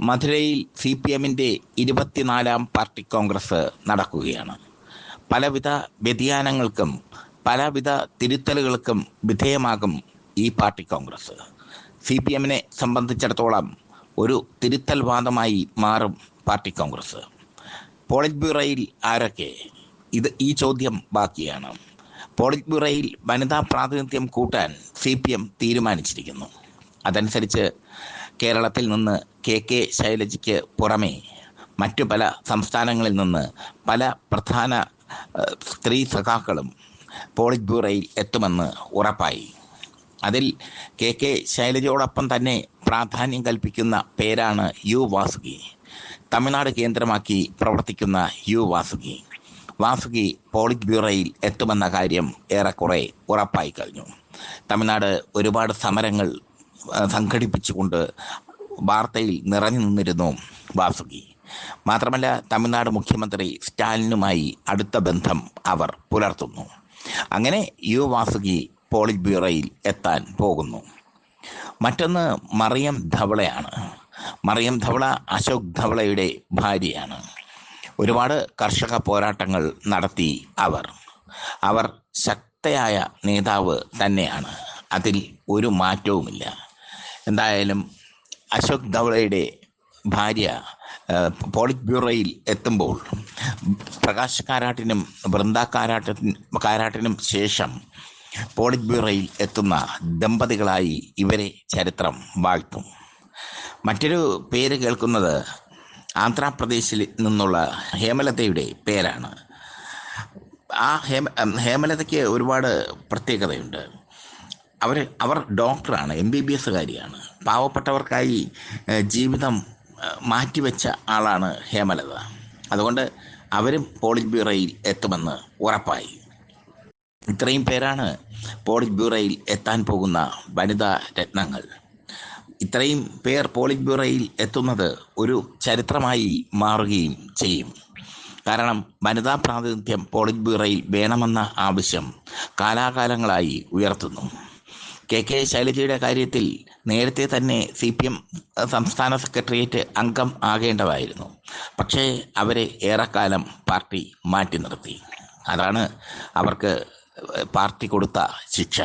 മധുരയിൽ C P എമ്മിന്റെ ഇരുപത്തിനാലാം പാർട്ടി കോൺഗ്രസ് നടക്കുകയാണ്. പലവിധ വ്യതിയാനങ്ങൾക്കും പലവിധ തിരുത്തലുകൾക്കും വിധേയമാകും ഈ പാർട്ടി കോൺഗ്രസ്. സി പി എമ്മിനെ സംബന്ധിച്ചിടത്തോളം ഒരു തിരുത്തൽ വാദമായി മാറും പാർട്ടി കോൺഗ്രസ്. പോളിറ്റ് ബ്യൂറോയിൽ ആരൊക്കെ? ഇത് ഈ ചോദ്യം ബാക്കിയാണ്. പോളിറ്റ് ബ്യൂറോയിൽ വനിതാ പ്രാതിനിധ്യം കൂട്ടാൻ സി പി എം തീരുമാനിച്ചിരിക്കുന്നു. അതനുസരിച്ച് കേരളത്തിൽ നിന്ന് കെ കെ ശൈലജയ്ക്ക് പുറമേ മറ്റു പല സംസ്ഥാനങ്ങളിൽ നിന്ന് പല പ്രധാന സ്ത്രീ സഖാക്കളും പോളിറ്റ് ബ്യൂറോയിൽ എത്തുമെന്ന് ഉറപ്പായി. അതിൽ കെ കെ ശൈലജയോടൊപ്പം തന്നെ പ്രാധാന്യം കൽപ്പിക്കുന്ന പേരാണ് യു വാസുകി. തമിഴ്നാട് കേന്ദ്രമാക്കി പ്രവർത്തിക്കുന്ന യു വാസുകി. വാസുകി പോളിറ്റ് ബ്യൂറോയിൽ എത്തുമെന്ന കാര്യം ഏറെക്കുറെ ഉറപ്പായി കഴിഞ്ഞു. തമിഴ്നാട് ഒരുപാട് സമരങ്ങൾ സംഘടിപ്പിച്ചുകൊണ്ട് വാർത്തയിൽ നിറഞ്ഞു നിന്നിരുന്നു വാസുകി. മാത്രമല്ല തമിഴ്നാട് മുഖ്യമന്ത്രി സ്റ്റാലിനുമായി അടുത്ത ബന്ധം അവർ പുലർത്തുന്നു. അങ്ങനെ യു വാസുകി പോളിറ്റ് ബ്യൂറോയിൽ എത്താൻ പോകുന്നു. മറ്റൊന്ന് മറിയം ധവളയാണ്. മറിയം ധവള അശോക് ധവളയുടെ ഭാര്യയാണ്. ഒരുപാട് കർഷക പോരാട്ടങ്ങൾ നടത്തി അവർ. അവർ ശക്തയായ നേതാവ് തന്നെയാണ്. അതിൽ ഒരു മാറ്റവുമില്ല. എന്തായാലും അശോക് ധവളയുടെ ഭാര്യ പോളിറ്റ് ബ്യൂറോയിൽ എത്തുമ്പോൾ പ്രകാശ് കാരാട്ടിനും വൃന്ദ കാരാട്ടിനും കാരാട്ടിനും ശേഷം പോളിറ്റ് ബ്യൂറോയിൽ എത്തുന്ന ദമ്പതികളായി ഇവരെ ചരിത്രം വാഴ്ത്തും മറ്റൊരു പേര് കേൾക്കുന്നത് ആന്ധ്രാപ്രദേശിൽ നിന്നുള്ള ഹേമലതയുടെ പേരാണ്. ആ ഹേമ ഹേമലതയ്ക്ക് ഒരുപാട് പ്രത്യേകതയുണ്ട്. അവർ അവർ ഡോക്ടറാണ് എം ബി ബി എസ്സുകാരിയാണ് പാവപ്പെട്ടവർക്കായി ജീവിതം മാറ്റിവെച്ച ആളാണ് ഹേമലത. അതുകൊണ്ട് അവരും പോളിറ്റ് ബ്യൂറോയിൽ എത്തുമെന്ന് ഉറപ്പായി. ഇത്രയും പേരാണ് പോളിറ്റ് ബ്യൂറോയിൽ എത്താൻ പോകുന്ന വനിതാ രത്നങ്ങൾ. ഇത്രയും പേർ പോളിറ്റ് ബ്യൂറോയിൽ എത്തുന്നത് ഒരു ചരിത്രമായി മാറുകയും ചെയ്യും. കാരണം വനിതാ പ്രാതിനിധ്യം പോളിറ്റ് ബ്യൂറോയിൽ വേണമെന്ന ആവശ്യം കാലാകാലങ്ങളായി ഉയർത്തുന്നു. കെ കെ ശൈലജയുടെ കാര്യത്തിൽ നേരത്തെ തന്നെ സി പി എം സംസ്ഥാന സെക്രട്ടേറിയറ്റ് അംഗം ആകേണ്ടതായിരുന്നു. പക്ഷേ അവരെ ഏറെക്കാലം പാർട്ടി മാറ്റി നിർത്തി. അതാണ് അവർക്ക് പാർട്ടി കൊടുത്ത ശിക്ഷ.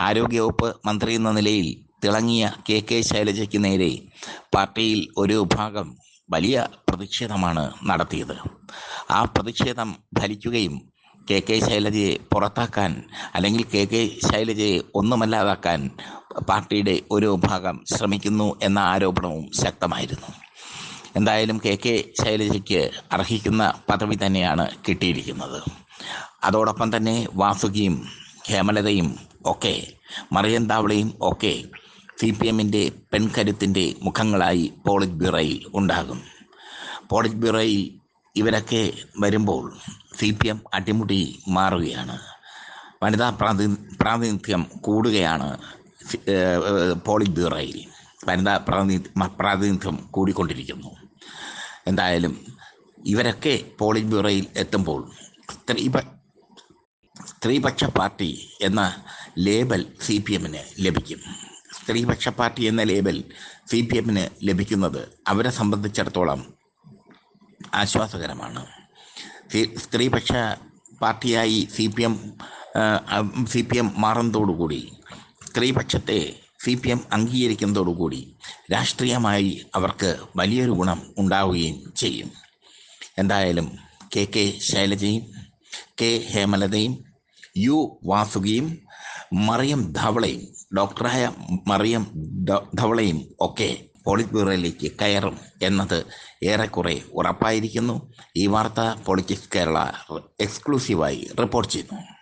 ആരോഗ്യവകുപ്പ് മന്ത്രി എന്ന നിലയിൽ തിളങ്ങിയ കെ കെ ശൈലജയ്ക്ക് നേരെ പാർട്ടിയിൽ ഒരു വിഭാഗം വലിയ പ്രതിഷേധമാണ് നടത്തിയത്. ആ പ്രതിഷേധം ഫലിക്കുകയും കെ കെ ശൈലജയെ പുറത്താക്കാൻ അല്ലെങ്കിൽ കെ കെ ശൈലജയെ ഒന്നുമല്ലാതാക്കാൻ പാർട്ടിയുടെ ഒരു ഭാഗം ശ്രമിക്കുന്നു എന്ന ആരോപണവും ശക്തമായിരുന്നു. എന്തായാലും കെ കെ ശൈലജയ്ക്ക് അർഹിക്കുന്ന പദവി തന്നെയാണ് കിട്ടിയിരിക്കുന്നത്. അതോടൊപ്പം തന്നെ വാസുകിയും ഹേമലതയും ഒക്കെ മറിയന്താവളയും ഒക്കെ സി പി എമ്മിന്റെ പെൺകരുത്തിന്റെ മുഖങ്ങളായി പോളിറ്റ് ബ്യൂറോയിൽ ഉണ്ടാകും. പോളിറ്റ് ബ്യൂറോയിൽ ഇവരൊക്കെ വരുമ്പോൾ സി പി എം അടിമുടി മാറുകയാണ്. വനിതാ പ്രാതി പ്രാതിനിധ്യം കൂടുകയാണ് പോളിറ്റ് ബ്യൂറോയിൽ. വനിതാ പ്രാതിനിധ്യ കൂടിക്കൊണ്ടിരിക്കുന്നു. എന്തായാലും ഇവരൊക്കെ പോളിറ്റ് ബ്യൂറോയിൽ എത്തുമ്പോൾ സ്ത്രീ സ്ത്രീപക്ഷ പാർട്ടി എന്ന ലേബൽ സി പി എമ്മിന് ലഭിക്കും. സ്ത്രീപക്ഷ പാർട്ടി എന്ന ലേബൽ സി പി എമ്മിന് ലഭിക്കുന്നത് അവരെ സംബന്ധിച്ചിടത്തോളം ആശ്വാസകരമാണ്. സ്ത്രീപക്ഷ പാർട്ടിയായി C P M C P M മാറുന്നതോടുകൂടി സ്ത്രീപക്ഷത്തെ സി പി എം അംഗീകരിക്കുന്നതോടുകൂടി രാഷ്ട്രീയമായി അവർക്ക് വലിയൊരു ഗുണം ഉണ്ടാവുകയും ചെയ്യും. എന്തായാലും കെ കെ ശൈലജയും കെ ഹേമലതയും യു വാസുകിയും മറിയം ധവളയും ഡോക്ടറായ മറിയം ധവളയും ഒക്കെ പോളിറ്റ് ബ്യൂറോയിലേക്ക് കയറും എന്നത് ഏറെക്കുറെ ഉറപ്പായിരിക്കുന്നു. ഈ വാർത്ത പൊളിറ്റിക്സ് കേരള എക്സ്ക്ലൂസീവായി റിപ്പോർട്ട് ചെയ്യുന്നു.